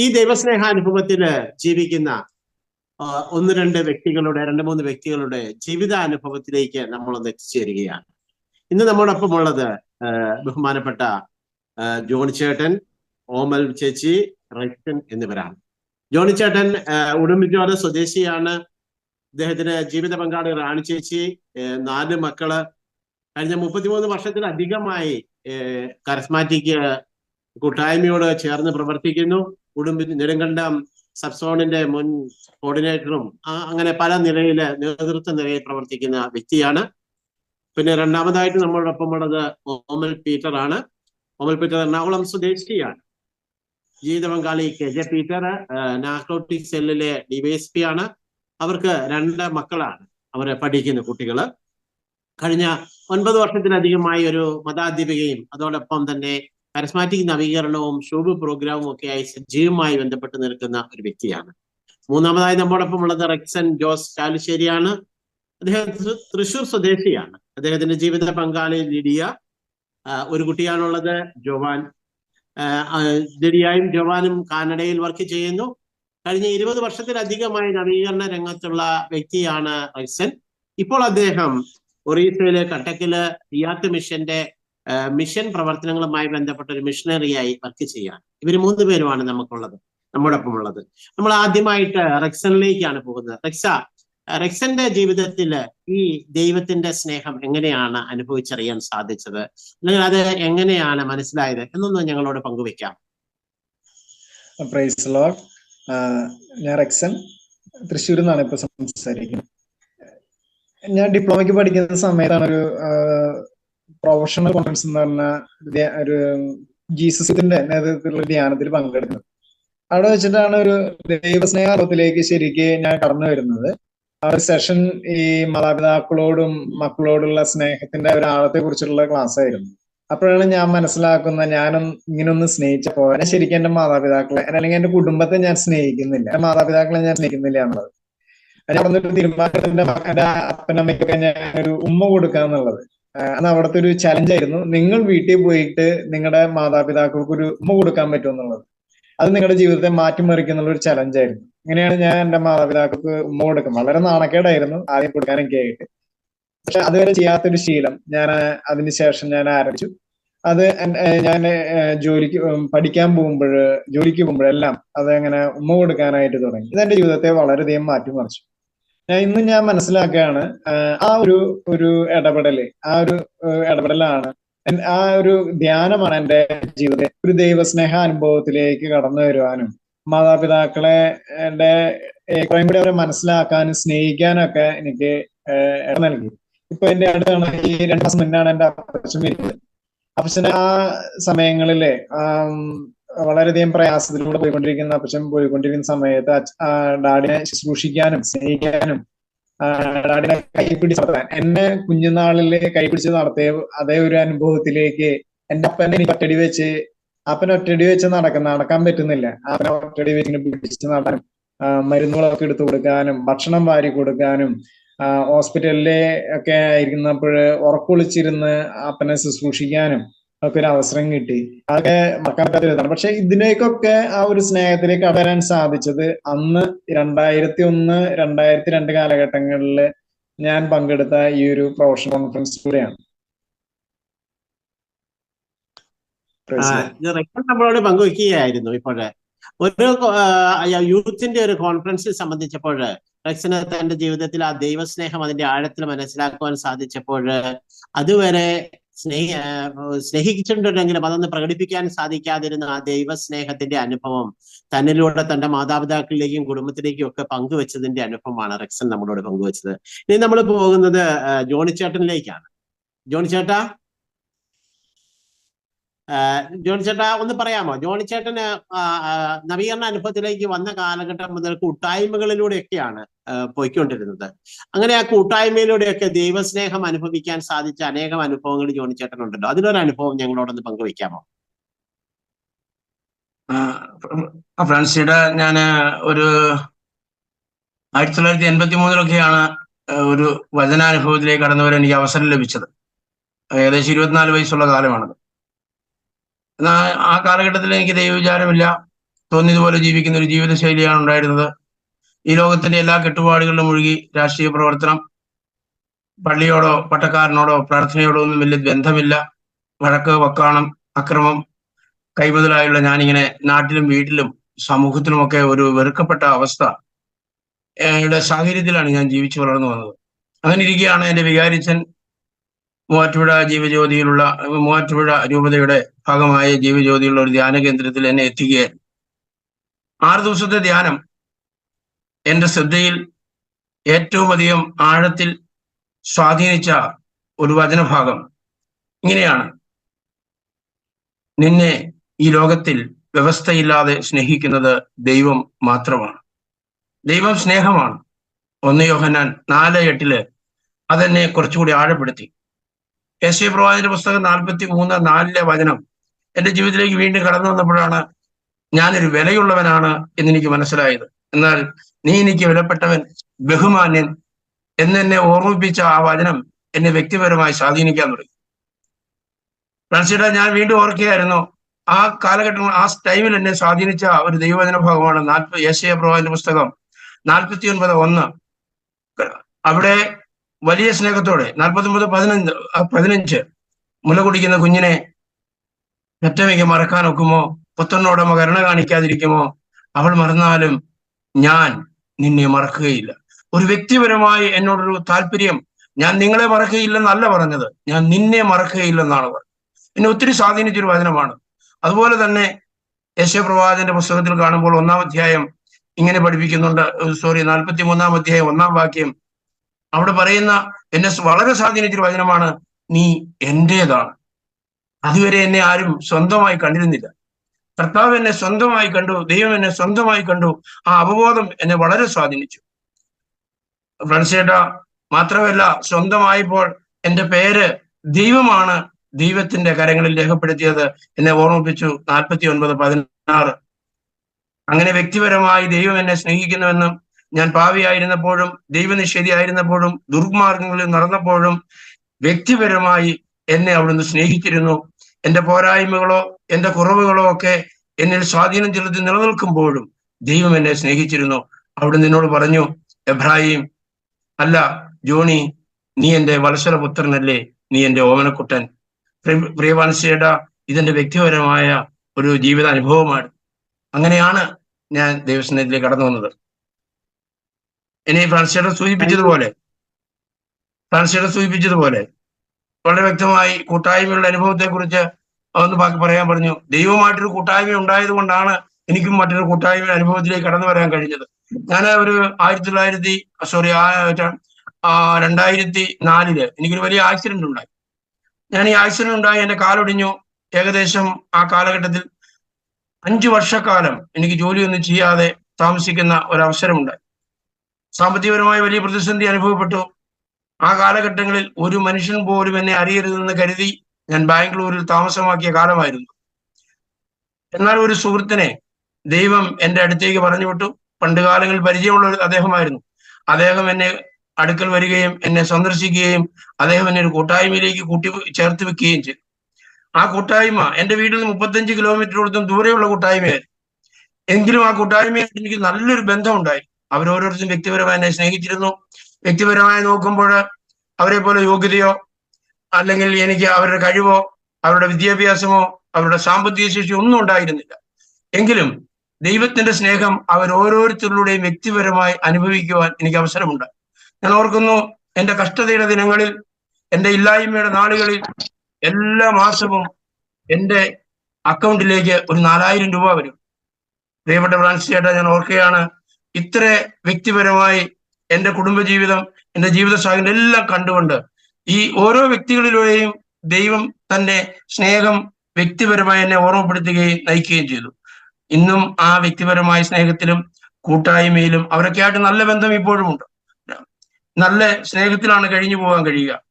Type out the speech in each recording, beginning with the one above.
ഈ ദൈവസ്നേഹാനുഭവത്തിൽ ജീവിക്കുന്ന ഒന്ന് രണ്ട് വ്യക്തികളുടെ രണ്ട് മൂന്ന് വ്യക്തികളുടെ ജീവിതാനുഭവത്തിലേക്ക് നമ്മളൊന്ന് എത്തിച്ചേരുകയാണ്. ഇന്ന് നമ്മോടൊപ്പം ഉള്ളത് ബഹുമാനപ്പെട്ട ജോണി ചേട്ടൻ ഓമൽ ചേച്ചി റൈറ്റൻ എന്നിവരാണ്. ജോണി ചേട്ടൻ ഉടുമ്പിച്ചോട് സ്വദേശിയാണ്. അദ്ദേഹത്തിന് ജീവിത പങ്കാളി റാണി ചേച്ചി നാല് മക്കൾ. കഴിഞ്ഞ മുപ്പത്തിമൂന്ന് വർഷത്തിലധികമായി കരസ്മാറ്റിക് കൂട്ടായ്മയോട് ചേർന്ന് പ്രവർത്തിക്കുന്നു. ഉടുമ്പി നെടുങ്കണ്ടം സബ്സോണിന്റെ മുൻ കോർഡിനേറ്ററും അങ്ങനെ പല നിലയിൽ നേതൃത്വ നിലയിൽ പ്രവർത്തിക്കുന്ന വ്യക്തിയാണ്. പിന്നെ രണ്ടാമതായിട്ട് നമ്മളോടൊപ്പം ഉള്ളത് ഓമൽ പീറ്റർ ആണ്. ഓമൽ പീറ്റർ എറണാകുളം സ്വദേശിയാണ്. ജീവിത പങ്കാളി കെ ജെ പീറ്റർ നാർക്കോട്ടിക് സെല്ലിലെ ഡിവൈഎസ്പി ആണ്. അവർക്ക് രണ്ട് മക്കളാണ് അവരെ പഠിക്കുന്ന കുട്ടികൾ. കഴിഞ്ഞ ഒൻപത് വർഷത്തിലധികമായി ഒരു മതാധ്യാപികയും അതോടൊപ്പം തന്നെ കരസ്മാറ്റിക് നവീകരണവും ഷൂബ് പ്രോഗ്രാമും ഒക്കെയായി സജീവമായി ബന്ധപ്പെട്ട് നിൽക്കുന്ന ഒരു വ്യക്തിയാണ്. മൂന്നാമതായി നമ്മോടൊപ്പം ഉള്ളത് റെക്സൻ ജോസ് ചാലുശ്ശേരിയാണ്. അദ്ദേഹം തൃശൂർ സ്വദേശിയാണ്. അദ്ദേഹത്തിന്റെ ജീവിത പങ്കാളി ലിഡിയ ഒരു കുട്ടിയാണുള്ളത് ജോവാൻ. ആ, ജോവാനും കാനഡയിൽ വർക്ക് ചെയ്യുന്നു. കഴിഞ്ഞ ഇരുപത് വർഷത്തിലധികമായി നവീകരണ രംഗത്തുള്ള വ്യക്തിയാണ് റെക്സൻ ഇപ്പോൾ അദ്ദേഹം ഒറീസയിലെ കട്ടക്കിൽ റിയാത്ത് മിഷന്റെ മിഷൻ പ്രവർത്തനങ്ങളുമായി ബന്ധപ്പെട്ട ഒരു മിഷനറിയായി വർക്ക് ചെയ്യാൻ. ഇവർ മൂന്ന് പേരുമാണ് നമുക്കുള്ളത് നമ്മോടൊപ്പം ഉള്ളത് നമ്മൾ ആദ്യമായിട്ട് റെക്സനിലേക്കാണ് പോകുന്നത്. റെക്സ റെക്സന്റെ ജീവിതത്തിൽ ഈ ദൈവത്തിന്റെ സ്നേഹം എങ്ങനെയാണ് അനുഭവിച്ചറിയാൻ സാധിച്ചത്? അല്ലെങ്കിൽ അത് എങ്ങനെയാണ് മനസ്സിലായത്? എന്നൊന്ന് ഞങ്ങളോട് പങ്കുവെക്കാം. പ്രൈസ് ഞാൻ റെക്സൻ. തൃശ്ശൂരിൽ നിന്നാണ് ഇപ്പൊ സംസാരിക്കുന്നത്. ഞാൻ ഡിപ്ലോമയ്ക്ക് പഠിക്കുന്ന സമയത്താണ് ഒരു പ്രൊഫഷണൽ കോൺഫറൻസ് എന്ന് പറഞ്ഞ ഒരു ജീസസിന്റെ നേതൃത്വത്തിലുള്ള ധ്യാനത്തിൽ പങ്കെടുക്കുന്നത് അവിടെ വെച്ചിട്ടാണ് ഒരു ദൈവസ്നേഹത്തിലേക്ക് ശരിക്ക് ഞാൻ കടന്നു വരുന്നത്. ആ ഒരു സെഷൻ ഈ മാതാപിതാക്കളോടും മക്കളോടുള്ള സ്നേഹത്തിന്റെ ഒരു ആഴത്തെ കുറിച്ചുള്ള ക്ലാസ് ആയിരുന്നു. അപ്പോഴാണ് ഞാൻ മനസ്സിലാക്കുന്ന ഞാനും ഇങ്ങനൊന്ന് സ്നേഹിച്ചപ്പോ എന്നെ ശരിക്കും എന്റെ മാതാപിതാക്കളെ അല്ലെങ്കിൽ എന്റെ കുടുംബത്തെ ഞാൻ സ്നേഹിക്കുന്നില്ല. എന്റെ മാതാപിതാക്കളെ ഞാൻ സ്നേഹിക്കുന്നില്ല എന്നുള്ളത്. ഞാൻ തീരുമാനത്തിന്റെ എന്റെ അപ്പനമ്മയ്ക്കൊക്കെ ഞാൻ ഒരു ഉമ്മ കൊടുക്കാന്നുള്ളത്. ആഹ് അന്ന് അവിടുത്തെ ഒരു ചലഞ്ച് ആയിരുന്നു. നിങ്ങൾ വീട്ടിൽ പോയിട്ട് നിങ്ങളുടെ മാതാപിതാക്കൾക്ക് ഒരു ഉമ്മ കൊടുക്കാൻ പറ്റുമെന്നുള്ളത് അത് നിങ്ങളുടെ ജീവിതത്തെ മാറ്റിമറിക്കുന്നുള്ള ഒരു ചലഞ്ച് ആയിരുന്നു. ഇങ്ങനെയാണ് ഞാൻ എന്റെ മാതാപിതാക്കൾക്ക് ഉമ്മ കൊടുക്കും വളരെ നാണക്കേടായിരുന്നു ആദ്യം കൊടുക്കാനൊക്കെ ആയിട്ട്. പക്ഷെ അതുവരെ ചെയ്യാത്തൊരു ശീലം ഞാൻ അതിനുശേഷം ഞാൻ ആരംഭിച്ചു. അത് ഞാൻ ജോലിക്ക് പഠിക്കാൻ പോകുമ്പോൾ ജോലിക്ക് പോകുമ്പോഴെല്ലാം അത് അങ്ങനെ ഉമ്മ കൊടുക്കാനായിട്ട് തുടങ്ങി. ഇത് എന്റെ ജീവിതത്തെ വളരെയധികം മാറ്റിമറിച്ചു. ഇന്ന് ഞാൻ മനസ്സിലാക്കുകയാണ് ആ ഒരു ഒരു ഇടപെടൽ ആ ഒരു ഇടപെടലാണ്. ആ ഒരു ധ്യാനമാണ് എന്റെ ജീവിതത്തെ ഒരു ദൈവസ്നേഹ അനുഭവത്തിലേക്ക് കടന്നു വരുവാനും മാതാപിതാക്കളെ എന്റെ ഏറ്റവും കൂടി അവരെ മനസ്സിലാക്കാനും സ്നേഹിക്കാനും ഒക്കെ എനിക്ക് നൽകി. ഇപ്പൊ എന്റെ അടുത്താണ് ഈ രണ്ടു മാസം മുന്നാണ് എന്റെ അപ്പച്ചൻ വരുന്നത്. അപ്പച്ചന് ആ സമയങ്ങളിലെ വളരെയധികം പ്രയാസത്തിലൂടെ പോയിക്കൊണ്ടിരിക്കുന്ന അപ്പച്ചൻ പോയിക്കൊണ്ടിരിക്കുന്ന സമയത്ത് ഡാഡിനെ ശുശ്രൂഷിക്കാനും സ്നേഹിക്കാനും ഡാഡിനെ കൈപിടിച്ച് നടത്താൻ എന്നെ കുഞ്ഞുനാളിൽ കൈപിടിച്ച് നടത്തിയ അതേ ഒരു അനുഭവത്തിലേക്ക് എന്റെ അപ്പനെ എനിക്ക് ഒറ്റടി വെച്ച് അപ്പൻ ഒറ്റടി വെച്ച് നടക്കാൻ നടക്കാൻ പറ്റുന്നില്ല. അപ്പനെ ഒറ്റടി വെച്ച് പിടിച്ച് നടക്കാനും മരുന്നുകളൊക്കെ എടുത്തു കൊടുക്കാനും ഭക്ഷണം വാരി കൊടുക്കാനും ഹോസ്പിറ്റലിലെ ഒക്കെ ആയിരിക്കുന്നപ്പോൾ ഉറക്കൊളിച്ചിരുന്ന് അപ്പനെ ശുശ്രൂഷിക്കാനും ഒക്കെ ഒരു അവസരം കിട്ടി. അതൊക്കെ മറക്കാൻ പറ്റാത്ത ഒരു പക്ഷെ ഇതിലേക്കൊക്കെ ആ ഒരു സ്നേഹത്തിലേക്ക് അവരാൻ സാധിച്ചത് അന്ന് രണ്ടായിരത്തി ഒന്ന് രണ്ടായിരത്തി രണ്ട് കാലഘട്ടങ്ങളിൽ ഞാൻ പങ്കെടുത്ത ഈ ഒരു പ്രൊഫഷണൽ കോൺഫറൻസിലൂടെയാണ് കൂടെയാണ്. നമ്മളോട് പങ്കുവെക്കുകയായിരുന്നു ഇപ്പോഴ്. ഒരു യൂത്തിന്റെ ഒരു കോൺഫറൻസിൽ സംബന്ധിച്ചപ്പോൾ റെക്സിന് തന്റെ ജീവിതത്തിൽ ആ ദൈവസ്നേഹം അതിന്റെ ആഴത്തിൽ മനസ്സിലാക്കുവാൻ സാധിച്ചപ്പോൾ അതുവരെ സ്നേഹ സ്നേഹിച്ചിട്ടുണ്ടെങ്കിലും അതൊന്ന് പ്രകടിപ്പിക്കാൻ സാധിക്കാതിരുന്ന ആ ദൈവസ്നേഹത്തിന്റെ അനുഭവം തന്നിലൂടെ തന്റെ മാതാപിതാക്കളിലേക്കും കുടുംബത്തിലേക്കും ഒക്കെ പങ്കുവെച്ചതിന്റെ അനുഭവമാണ് റെക്സൻ നമ്മളോട് പങ്കുവെച്ചത്. ഇനി നമ്മൾ പോകുന്നത് ജോണി ചേട്ടനിലേക്കാണ് ജോണി ചേട്ടാ ജോണി ചേട്ടാ ഒന്ന് പറയാമോ? ജോണി ചേട്ടന് നവീകരണ അനുഭവത്തിലേക്ക് വന്ന കാലഘട്ടം മുതൽ കൂട്ടായ്മകളിലൂടെയൊക്കെയാണ് പോയിക്കൊണ്ടിരുന്നത്. അങ്ങനെ ആ കൂട്ടായ്മയിലൂടെയൊക്കെ ദൈവസ്നേഹം അനുഭവിക്കാൻ സാധിച്ച അനേകം അനുഭവങ്ങൾ ജോണി ചേട്ടനുണ്ടല്ലോ. അതിലൊരു അനുഭവം ഞങ്ങളോടൊന്ന് പങ്കുവെക്കാമോ ഫ്രാൻസിയുടെ ഞാൻ ഒരു ആയിരത്തി തൊള്ളായിരത്തി എൺപത്തി മൂന്നിലൊക്കെയാണ് ഒരു വചനാനുഭവത്തിലേക്ക് കടന്നുവരാൻ എനിക്ക് അവസരം ലഭിച്ചത്. ഏകദേശം ഇരുപത്തിനാല് വയസ്സുള്ള കാലമാണത്. എന്നാൽ ആ കാലഘട്ടത്തിൽ എനിക്ക് ദൈവവിചാരമില്ല. തോന്നിയതുപോലെ ജീവിക്കുന്ന ഒരു ജീവിതശൈലിയാണ് ഉണ്ടായിരുന്നത്. ഈ ലോകത്തിന്റെ എല്ലാ കെട്ടുപാടുകളിലും മുഴുകി രാഷ്ട്രീയ പ്രവർത്തനം പള്ളിയോടോ പട്ടക്കാരനോടോ പ്രാർത്ഥനയോടോ ഒന്നും വലിയ ബന്ധമില്ല. വഴക്ക് വക്കാണം അക്രമം കൈമുതലായുള്ള ഞാനിങ്ങനെ നാട്ടിലും വീട്ടിലും സമൂഹത്തിലുമൊക്കെ ഒരു വെറുക്കപ്പെട്ട അവസ്ഥ സാഹചര്യത്തിലാണ് ഞാൻ ജീവിച്ചു വളർന്നു വന്നത്. അങ്ങനെ ഇരിക്കുകയാണ് എന്റെ വികാരിച്ചൻ മൂവാറ്റുപുഴ ജീവജ്യോതിയിലുള്ള മൂവാറ്റുപുഴ രൂപതയുടെ ഭാഗമായ ജീവജ്യോതിയുള്ള ഒരു ധ്യാന കേന്ദ്രത്തിൽ എന്നെ എത്തിക്കുകയായിരുന്നു ആറ് ദിവസത്തെ ധ്യാനം എന്റെ ശ്രദ്ധയിൽ ഏറ്റവും അധികം ആഴത്തിൽ സ്വാധീനിച്ച ഒരു വചനഭാഗം ഇങ്ങനെയാണ്. നിന്നെ ഈ ലോകത്തിൽ വ്യവസ്ഥയില്ലാതെ സ്നേഹിക്കുന്നത് ദൈവം മാത്രമാണ്. ദൈവം സ്നേഹമാണ്. ഒന്ന് യോഹനാൻ നാല് എട്ടിൽ അതെന്നെ കുറച്ചുകൂടി ആഴപ്പെടുത്തി. യേശയ പ്രവാചന്റെ പുസ്തകം നാൽപ്പത്തി മൂന്ന് നാലിലെ വചനം. എന്റെ ജീവിതത്തിലേക്ക് വീണ്ടും കടന്നു വന്നപ്പോഴാണ് ഞാനൊരു വിലയുള്ളവനാണ് എന്നെനിക്ക് മനസ്സിലായത്. എന്നാൽ നീ എനിക്ക് വിലപ്പെട്ടവൻ ബഹുമാന്യൻ എന്നെന്നെ ഓർമ്മിപ്പിച്ച ആ വചനം എന്നെ വ്യക്തിപരമായി സ്വാധീനിക്കാൻ തുടങ്ങി. ഫ്രാൻസിയുടെ ഞാൻ വീണ്ടും ഓർക്കുകയായിരുന്നു ആ കാലഘട്ടം ആ ടൈമിൽ എന്നെ സ്വാധീനിച്ച ഒരു ദൈവവചന ഭാഗമാണ് നാൽപ്പ യേശയ പ്രവാചന്റെ പുസ്തകം നാൽപ്പത്തി ഒൻപത് ഒന്ന്. അവിടെ വലിയ സ്നേഹത്തോടെ നാൽപ്പത്തി ഒമ്പത് പതിനഞ്ച് പതിനഞ്ച് മുല കുടിക്കുന്ന കുഞ്ഞിനെ പെറ്റമയ്ക്ക് മറക്കാൻ ഒക്കുമോ? പുത്തനോടമ കരുണ കാണിക്കാതിരിക്കുമോ? അവൾ മറന്നാലും ഞാൻ നിന്നെ മറക്കുകയില്ല. ഒരു വ്യക്തിപരമായി എന്നോടൊരു താല്പര്യം ഞാൻ നിങ്ങളെ മറക്കുകയില്ലെന്നല്ല പറഞ്ഞത്. ഞാൻ നിന്നെ മറക്കുകയില്ലെന്നാണ് പറഞ്ഞത്. എന്നെ ഒത്തിരി സ്വാധീനിച്ചൊരു വചനമാണ്. അതുപോലെ തന്നെ യശപ്രവാചന്റെ പുസ്തകത്തിൽ കാണുമ്പോൾ ഒന്നാം അധ്യായം ഇങ്ങനെ പഠിപ്പിക്കുന്നുണ്ട്. സോറി നാൽപ്പത്തി മൂന്നാം അധ്യായം ഒന്നാം വാക്യം അവിടെ പറയുന്ന എന്നെ വളരെ സ്വാധീനിച്ചൊരു വചനമാണ് നീ എന്റേതാണ്. അതുവരെ എന്നെ ആരും സ്വന്തമായി കണ്ടിരുന്നില്ല. കർത്താവ് എന്നെ സ്വന്തമായി കണ്ടു ദൈവം എന്നെ സ്വന്തമായി കണ്ടു ആ അവബോധം എന്നെ വളരെ സ്വാധീനിച്ചു. ഫ്രണ്ട്സേട്ട മാത്രമല്ല സ്വന്തമായപ്പോൾ എന്റെ പേര് ദൈവമാണ് ദൈവത്തിന്റെ കരങ്ങളിൽ രേഖപ്പെടുത്തിയത് എന്നെ ഓർമ്മിപ്പിച്ചു നാൽപ്പത്തി ഒൻപത് പതിനാറ്. അങ്ങനെ വ്യക്തിപരമായി ദൈവം എന്നെ സ്നേഹിക്കുന്നുവെന്നും ഞാൻ പാവിയായിരുന്നപ്പോഴും ദൈവനിഷേധിയായിരുന്നപ്പോഴും ദുർമാർഗങ്ങളിൽ നടന്നപ്പോഴും വ്യക്തിപരമായി എന്നെ അവിടുന്ന് സ്നേഹിച്ചിരുന്നു. എന്റെ പോരായ്മകളോ എന്റെ കുറവുകളോ ഒക്കെ എന്നിൽ സ്വാധീനം ചെലുത്തി നിലനിൽക്കുമ്പോഴും ദൈവം എന്നെ സ്നേഹിച്ചിരുന്നു. അവിടെ നിന്നോട് പറഞ്ഞു എബ്രാഹിം അല്ല ജോണി നീ എന്റെ വത്സര പുത്രനല്ലേ നീ എന്റെ ഓമനക്കുട്ടൻ. പ്രിയവാൻസിയുടെ ഇതെന്റെ വ്യക്തിപരമായ ഒരു ജീവിത അനുഭവമാണ് അങ്ങനെയാണ് ഞാൻ ദൈവസ്നേഹത്തിലേക്ക് കടന്നു വന്നത്. ഇനി ഫ്രാൻസിയുടെ സൂചിപ്പിച്ചതുപോലെ ഫ്രാൻസിയുടെ സൂചിപ്പിച്ചതുപോലെ വളരെ വ്യക്തമായി കൂട്ടായ്മയുള്ള അനുഭവത്തെ കുറിച്ച് ഒന്ന് ബാക്കി പറയാൻ പറഞ്ഞു. ദൈവമായിട്ടൊരു കൂട്ടായ്മ ഉണ്ടായത് കൊണ്ടാണ് എനിക്കും മറ്റൊരു കൂട്ടായ്മ അനുഭവത്തിലേക്ക് കടന്നു വരാൻ കഴിഞ്ഞത്. ഞാൻ ഒരു ആയിരത്തി തൊള്ളായിരത്തി സോറി രണ്ടായിരത്തി നാലിൽ എനിക്കൊരു വലിയ ആക്സിഡന്റ് ഉണ്ടായി. ഞാൻ ഈ ആക്സിഡന്റ് ഉണ്ടായി എന്റെ കാലൊടിഞ്ഞു. ഏകദേശം ആ കാലഘട്ടത്തിൽ അഞ്ചു വർഷക്കാലം എനിക്ക് ജോലിയൊന്നും ചെയ്യാതെ താമസിക്കുന്ന ഒരവസരമുണ്ടായി സാമ്പത്തികപരമായ വലിയ പ്രതിസന്ധി അനുഭവപ്പെട്ടു. ആ കാലഘട്ടങ്ങളിൽ ഒരു മനുഷ്യൻ പോലും എന്നെ അറിയരുതെന്ന് കരുതി ഞാൻ ബാംഗ്ലൂരിൽ താമസമാക്കിയ കാലമായിരുന്നു. എന്നാൽ ഒരു സുഹൃത്തിനെ ദൈവം എന്റെ അടുത്തേക്ക് പറഞ്ഞു വിട്ടു. പണ്ട് കാലങ്ങളിൽ പരിചയമുള്ള അദ്ദേഹമായിരുന്നു. അദ്ദേഹം എന്നെ അടുക്കൽ വരികയും എന്നെ സന്ദർശിക്കുകയും അദ്ദേഹം എന്നെ ഒരു കൂട്ടായ്മയിലേക്ക് കൂട്ടി ചേർത്ത് വെക്കുകയും ചെയ്തു. ആ കൂട്ടായ്മ എന്റെ വീട്ടിൽ നിന്ന് മുപ്പത്തഞ്ച് കിലോമീറ്ററോടത്തും ദൂരെയുള്ള കൂട്ടായ്മയായിരുന്നു. എങ്കിലും ആ കൂട്ടായ്മയായിട്ട് എനിക്ക് നല്ലൊരു ബന്ധമുണ്ടായി. അവരോരോരുത്തരും വ്യക്തിപരമായി എന്നെ സ്നേഹിച്ചിരുന്നു. വ്യക്തിപരമായി നോക്കുമ്പോൾ അവരെ പോലെ യോഗ്യതയോ അല്ലെങ്കിൽ എനിക്ക് അവരുടെ കഴിവോ അവരുടെ വിദ്യാഭ്യാസമോ അവരുടെ സാമ്പത്തിക ശേഷി ഒന്നും ഉണ്ടായിരുന്നില്ല. എങ്കിലും ദൈവത്തിന്റെ സ്നേഹം അവർ ഓരോരുത്തരിലൂടെയും വ്യക്തിപരമായി അനുഭവിക്കുവാൻ എനിക്ക് അവസരമുണ്ട്. ഞാൻ ഓർക്കുന്നു എന്റെ കഷ്ടതയുടെ ദിനങ്ങളിൽ എന്റെ ഇല്ലായ്മയുടെ നാളുകളിൽ എല്ലാ മാസവും എന്റെ അക്കൗണ്ടിലേക്ക് ഒരു നാലായിരം രൂപ വരും. പ്രിയപ്പെട്ട ഫ്രാൻസ് ചേട്ടാ ഞാൻ ഓർക്കുകയാണ് ഇത്ര വ്യക്തിപരമായി എന്റെ കുടുംബജീവിതം എന്റെ ജീവിത സാഹചര്യം എല്ലാം കണ്ടുകൊണ്ട് ഈ ഓരോ വ്യക്തികളിലൂടെയും ദൈവം തന്റെ സ്നേഹം വ്യക്തിപരമായി എന്നെ ഓർമ്മപ്പെടുത്തുകയും നയിക്കുകയും ചെയ്തു. ഇന്നും ആ വ്യക്തിപരമായ സ്നേഹത്തിലും കൂട്ടായ്മയിലും അവരൊക്കെ ആയിട്ട് നല്ല ബന്ധം ഇപ്പോഴും ഉണ്ട്. നല്ല സ്നേഹത്തിലാണ് കഴിഞ്ഞു പോകാൻ കഴിയുക.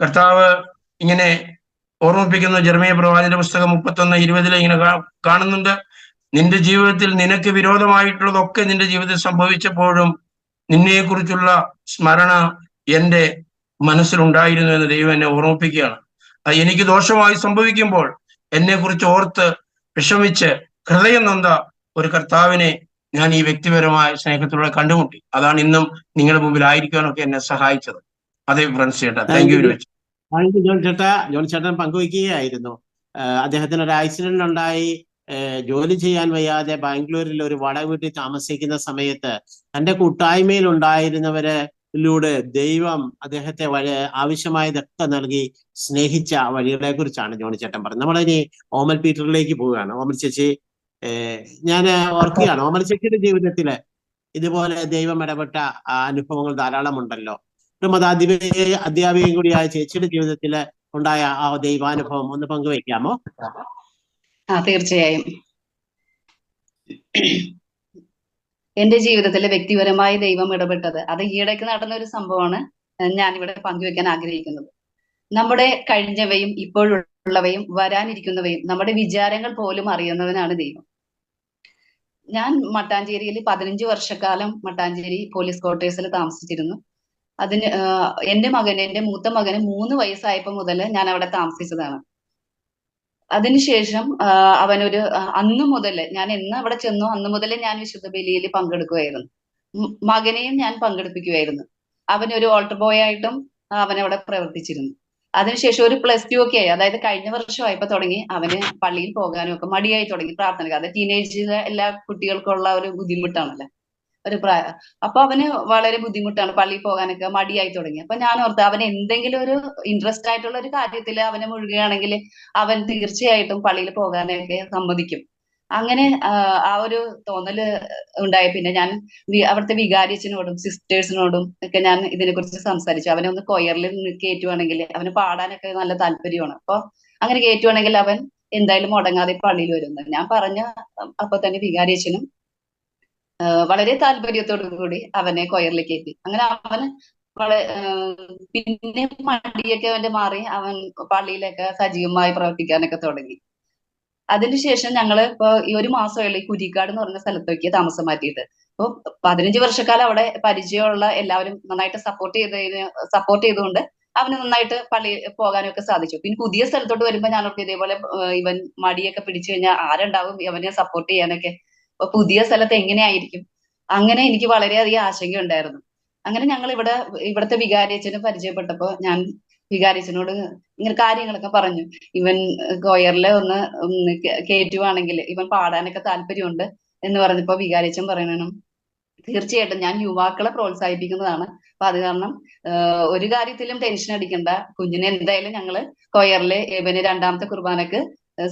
കർത്താവ് ഇങ്ങനെ ഓർമ്മിപ്പിക്കുന്ന ജർമ്മയ പ്രവാചന്റെ പുസ്തകം മുപ്പത്തൊന്ന് ഇരുപതിലെ ഇങ്ങനെ കാണുന്നുണ്ട്. നിന്റെ ജീവിതത്തിൽ നിനക്ക് വിരോധമായിട്ടുള്ളതൊക്കെ നിന്റെ ജീവിതത്തിൽ സംഭവിച്ചപ്പോഴും നിന്നെക്കുറിച്ചുള്ള സ്മരണ എന്റെ മനസ്സിലുണ്ടായിരുന്നു എന്ന് ദൈവം എന്നെ ഓർമ്മിപ്പിക്കുകയാണ്. എനിക്ക് ദോഷമായി സംഭവിക്കുമ്പോൾ എന്നെക്കുറിച്ച് ഓർത്ത് വിഷമിച്ച് ഹൃദയം നൊന്ത ഒരു കർത്താവിനെ ഞാൻ ഈ വ്യക്തിപരമായ സ്നേഹത്തിലൂടെ കണ്ടുമുട്ടി. അതാണ് ഇന്നും നിങ്ങളുടെ മുമ്പിൽ ആയിരിക്കാനൊക്കെ എന്നെ സഹായിച്ചത്. അതെ ഫ്രണ്ട്സ് ചേട്ടാ താങ്ക് യു ജോൺ ചേട്ടാ. ജോൺ ചേട്ടൻ പങ്കുവയ്ക്കുകയായിരുന്നു. അദ്ദേഹത്തിന് ഒരു ആക്സിഡന്റ് ഉണ്ടായി. ജോലി ചെയ്യാൻ വയ്യാതെ ബാംഗ്ലൂരിൽ ഒരു വട വീട്ടിൽ താമസിക്കുന്ന സമയത്ത് തന്റെ കൂട്ടായ്മയിൽ ഉണ്ടായിരുന്നവരിലൂടെ ദൈവം അദ്ദേഹത്തെ വഴി ആവശ്യമായതൊക്കെ നൽകി സ്നേഹിച്ച വഴികളെ കുറിച്ചാണ് ജോണി ചേട്ടൻ പറഞ്ഞത്. നമ്മളിനി ഓമൽ പീറ്ററിലേക്ക് പോവുകയാണ്. ഓമൽ ചേച്ചി ഞാൻ ഓർക്കുകയാണ്. ഓമൽ ചേച്ചിയുടെ ജീവിതത്തിൽ ഇതുപോലെ ദൈവം ഇടപെട്ട അനുഭവങ്ങൾ ധാരാളം ഉണ്ടല്ലോ ഒരു മതാധിപതി അധ്യാപികയും കൂടിയായ ചേച്ചിയുടെ ജീവിതത്തിൽ ഉണ്ടായ ആ ദൈവാനുഭവം ഒന്ന് പങ്കുവയ്ക്കാമോ? ആ തീർച്ചയായും. എന്റെ ജീവിതത്തിലെ വ്യക്തിപരമായി ദൈവം ഇടപെട്ടത്. അത് ഈയിടയ്ക്ക് നടന്ന ഒരു സംഭവമാണ് ഞാനിവിടെ പങ്കുവെക്കാൻ ആഗ്രഹിക്കുന്നത്. നമ്മുടെ കഴിഞ്ഞവയും ഇപ്പോഴുള്ളവയും വരാനിരിക്കുന്നവയും നമ്മുടെ വിചാരങ്ങൾ പോലും അറിയുന്നവനാണ് ദൈവം. ഞാൻ മട്ടാഞ്ചേരിയിൽ പതിനഞ്ച് വർഷക്കാലം മട്ടാഞ്ചേരി പോലീസ് ക്വാർട്ടേഴ്സിൽ താമസിച്ചിരുന്നു. അതിന് എന്റെ മകന് എന്റെ മൂത്ത മകന് മൂന്ന് വയസ്സായപ്പോ മുതൽ ഞാൻ അവിടെ താമസിച്ചതാണ്. അതിനുശേഷം അവനൊരു അന്ന് മുതൽ ഞാൻ എന്ന് അവിടെ ചെന്നു. അന്ന് മുതൽ ഞാൻ വിശുദ്ധ ബലിയിൽ പങ്കെടുക്കുമായിരുന്നു മകനെയും ഞാൻ പങ്കെടുപ്പിക്കുമായിരുന്നു അവനൊരു ഓൾട്ടർ ബോയ് ആയിട്ടും അവൻ അവിടെ പ്രവർത്തിച്ചിരുന്നു. അതിനുശേഷം ഒരു പ്ലസ് ടു ഒക്കെ ആയി. അതായത് കഴിഞ്ഞ വർഷമായപ്പോ തുടങ്ങി. അവന് പള്ളിയിൽ പോകാനും ഒക്കെ മടിയായി തുടങ്ങി പ്രാർത്ഥന അത് ടീനേജിലെ എല്ലാ കുട്ടികൾക്കുള്ള ഒരു ബുദ്ധിമുട്ടാണല്ലോ. ഒരു പ്രായ. അപ്പൊ അവന് വളരെ ബുദ്ധിമുട്ടാണ് പള്ളിയിൽ പോകാനൊക്കെ മടിയായി തുടങ്ങി. അപ്പൊ ഞാൻ ഓർത്ത് അവൻ എന്തെങ്കിലും ഒരു ഇൻട്രസ്റ്റ് ആയിട്ടുള്ള ഒരു കാര്യത്തിൽ അവനെ മുഴുകുകയാണെങ്കിൽ അവൻ തീർച്ചയായിട്ടും പള്ളിയിൽ പോകാനൊക്കെ സമ്മതിക്കും. അങ്ങനെ ആ ഒരു തോന്നൽ ഉണ്ടായ. പിന്നെ ഞാൻ അവിടുത്തെ വികാരിച്ചനോടും സിസ്റ്റേഴ്സിനോടും ഒക്കെ ഞാൻ ഇതിനെ കുറിച്ച് സംസാരിച്ചു. അവനെ ഒന്ന് കൊയറിൽ കയറ്റുവാണെങ്കിൽ അവന് പാടാനൊക്കെ നല്ല താല്പര്യമാണ്. അപ്പൊ അങ്ങനെ കയറ്റുവാണെങ്കിൽ അവൻ എന്തായാലും മുടങ്ങാതെ പള്ളിയിൽ വരുന്നത് ഞാൻ പറഞ്ഞ അപ്പൊ തന്നെ വികാരിച്ചനും വളരെ താല്പര്യത്തോടു കൂടി അവനെ കൊയറിലേക്ക് കയറ്റി അങ്ങനെ അവന് പിന്നെ മടിയൊക്കെ അവന്റെ മാറി അവൻ പള്ളിയിലൊക്കെ സജീവമായി പ്രവർത്തിക്കാനൊക്കെ തുടങ്ങി. അതിനുശേഷം ഞങ്ങൾ ഇപ്പൊ ഈ ഒരു മാസമായുള്ള ഈ കുരിക്കാട് എന്ന് പറഞ്ഞ സ്ഥലത്തേക്ക് താമസം മാറ്റിയിട്ട്. അപ്പൊ പതിനഞ്ച് വർഷക്കാലം അവിടെ പരിചയമുള്ള എല്ലാവരും നന്നായിട്ട് സപ്പോർട്ട് ചെയ്തതിന് സപ്പോർട്ട് ചെയ്തുകൊണ്ട് അവന് നന്നായിട്ട് പള്ളി പോകാനൊക്കെ സാധിച്ചു. പിന്നെ പുതിയ സ്ഥലത്തോട്ട് വരുമ്പോ ഞാനൊക്കെ ഇതേപോലെ ഇവൻ മടിയൊക്കെ പിടിച്ചു കഴിഞ്ഞാൽ ആരുണ്ടാവും? ഇവനെ സപ്പോർട്ട് ചെയ്യാനൊക്കെ അപ്പൊ പുതിയ സ്ഥലത്ത് എങ്ങനെയായിരിക്കും? അങ്ങനെ എനിക്ക് വളരെയധികം ആശങ്കയുണ്ടായിരുന്നു. അങ്ങനെ ഞങ്ങൾ ഇവിടെ ഇവിടുത്തെ വികാരിയച്ഛനെ പരിചയപ്പെട്ടപ്പോ ഞാൻ വികാരിച്ചനോട് ഇങ്ങനെ കാര്യങ്ങളൊക്കെ പറഞ്ഞു. ഇവൻ കോയറിലെ ഒന്ന് കയറ്റുവാണെങ്കിൽ ഇവൻ പാടാനൊക്കെ താല്പര്യമുണ്ട് എന്ന് പറഞ്ഞപ്പോ വികാരിച്ചൻ പറയണം തീർച്ചയായിട്ടും ഞാൻ യുവാക്കളെ പ്രോത്സാഹിപ്പിക്കുന്നതാണ്. അപ്പൊ അത് കാരണം ഒരു കാര്യത്തിലും ടെൻഷൻ അടിക്കണ്ട. കുഞ്ഞിനെ എന്തായാലും ഞങ്ങൾ കൊയറിലെ ഇവന് രണ്ടാമത്തെ കുർബാനക്ക്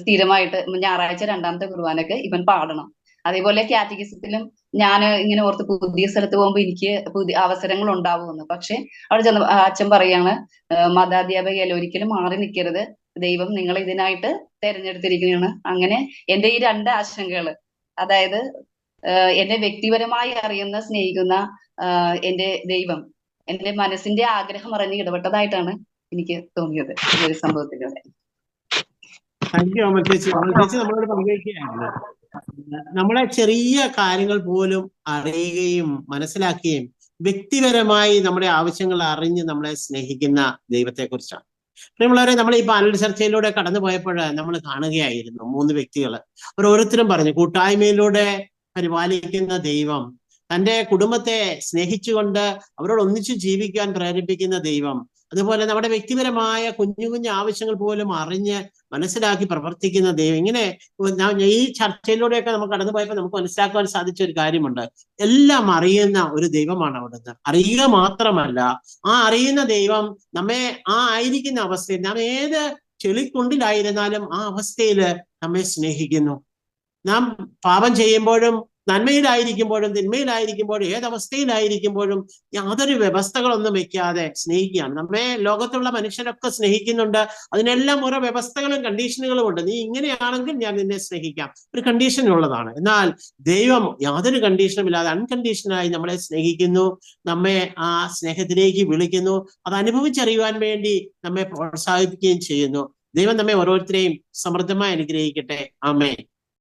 സ്ഥിരമായിട്ട് ഞായറാഴ്ച രണ്ടാമത്തെ കുർബാനക്ക് ഇവൻ പാടണം. അതേപോലെ കാറ്റഗിസത്തിലും ഞാൻ ഇങ്ങനെ ഓർത്ത് പുതിയ സ്ഥലത്ത് പോകുമ്പോൾ എനിക്ക് പുതിയ അവസരങ്ങൾ ഉണ്ടാവുമെന്ന്. പക്ഷെ അവിടെ ചെന്ന് അച്ഛൻ പറയാണ് മതാധ്യാപകയല്ല ഒരിക്കലും മാറി നിൽക്കരുത് ദൈവം നിങ്ങൾ ഇതിനായിട്ട് തെരഞ്ഞെടുത്തിരിക്കുകയാണ്. അങ്ങനെ എന്റെ ഈ രണ്ട് ആശങ്കകൾ അതായത് എന്നെ വ്യക്തിപരമായി അറിയുന്ന സ്നേഹിക്കുന്ന എന്റെ ദൈവം എന്റെ മനസ്സിന്റെ ആഗ്രഹം അറിഞ്ഞ് ഇടപെട്ടതായിട്ടാണ് എനിക്ക് തോന്നിയത് ഈ ഒരു സംഭവത്തിലൂടെ. നമ്മളോട് പങ്കുവയ്ക്കുകയായിരുന്നു നമ്മളെ ചെറിയ കാര്യങ്ങൾ പോലും അറിയുകയും മനസ്സിലാക്കുകയും വ്യക്തിപരമായി നമ്മുടെ ആവശ്യങ്ങൾ അറിഞ്ഞ് നമ്മളെ സ്നേഹിക്കുന്ന ദൈവത്തെ കുറിച്ചാണ് പ്രിയമുള്ളവരെ നമ്മൾ ഈ പാനൽ ചർച്ചയിലൂടെ കടന്നു പോയപ്പോൾ നമ്മൾ കാണുകയായിരുന്നു മൂന്ന് വ്യക്തികൾ അവർ ഓരോരുത്തരും പറഞ്ഞു കൂട്ടായ്മയിലൂടെ പരിപാലിക്കുന്ന ദൈവം തന്റെ കുടുംബത്തെ സ്നേഹിച്ചുകൊണ്ട് അവരോട് ഒന്നിച്ചു ജീവിക്കാൻ പ്രേരിപ്പിക്കുന്ന ദൈവം. അതുപോലെ നമ്മുടെ വ്യക്തിപരമായ കുഞ്ഞു കുഞ്ഞു ആവശ്യങ്ങൾ പോലും അറിഞ്ഞ് മനസ്സിലാക്കി പ്രവർത്തിക്കുന്ന ദൈവം. ഇങ്ങനെ ഈ ചർച്ചയിലൂടെയൊക്കെ നമുക്ക് കടന്നു പോയപ്പോൾ നമുക്ക് മനസ്സിലാക്കുവാൻ സാധിച്ച ഒരു കാര്യമുണ്ട്. എല്ലാം അറിയുന്ന ഒരു ദൈവമാണ് അവിടുന്ന്. അറിയുക മാത്രമല്ല ആ അറിയുന്ന ദൈവം നമ്മെ ആ ആയിരിക്കുന്ന അവസ്ഥയിൽ നാം ഏത് ചെളിക്കുണ്ടിലായിരുന്നാലും ആ അവസ്ഥയിൽ നമ്മെ സ്നേഹിക്കുന്നു. നാം പാപം ചെയ്യുമ്പോഴും നന്മയിലായിരിക്കുമ്പോഴും തിന്മയിലായിരിക്കുമ്പോഴും ഏതവസ്ഥയിലായിരിക്കുമ്പോഴും യാതൊരു വ്യവസ്ഥകളൊന്നും വെക്കാതെ സ്നേഹിക്കുകയാണ്. നമ്മെ ലോകത്തുള്ള മനുഷ്യരൊക്കെ സ്നേഹിക്കുന്നുണ്ട്. അതിനെല്ലാം ഓരോ വ്യവസ്ഥകളും കണ്ടീഷനുകളും ഉണ്ട്. നീ ഇങ്ങനെയാണെങ്കിൽ ഞാൻ നിന്നെ സ്നേഹിക്കാം. ഒരു കണ്ടീഷൻ ഉള്ളതാണ്. എന്നാൽ ദൈവം യാതൊരു കണ്ടീഷനും ഇല്ലാതെ അൺകണ്ടീഷനായി നമ്മളെ സ്നേഹിക്കുന്നു. നമ്മെ ആ സ്നേഹത്തിലേക്ക് വിളിക്കുന്നു. അത് അനുഭവിച്ചറിയുവാൻ വേണ്ടി നമ്മെ പ്രോത്സാഹിപ്പിക്കുകയും ചെയ്യുന്നു. ദൈവം നമ്മെ ഓരോരുത്തരെയും സമൃദ്ധമായി അനുഗ്രഹിക്കട്ടെ. ആമേ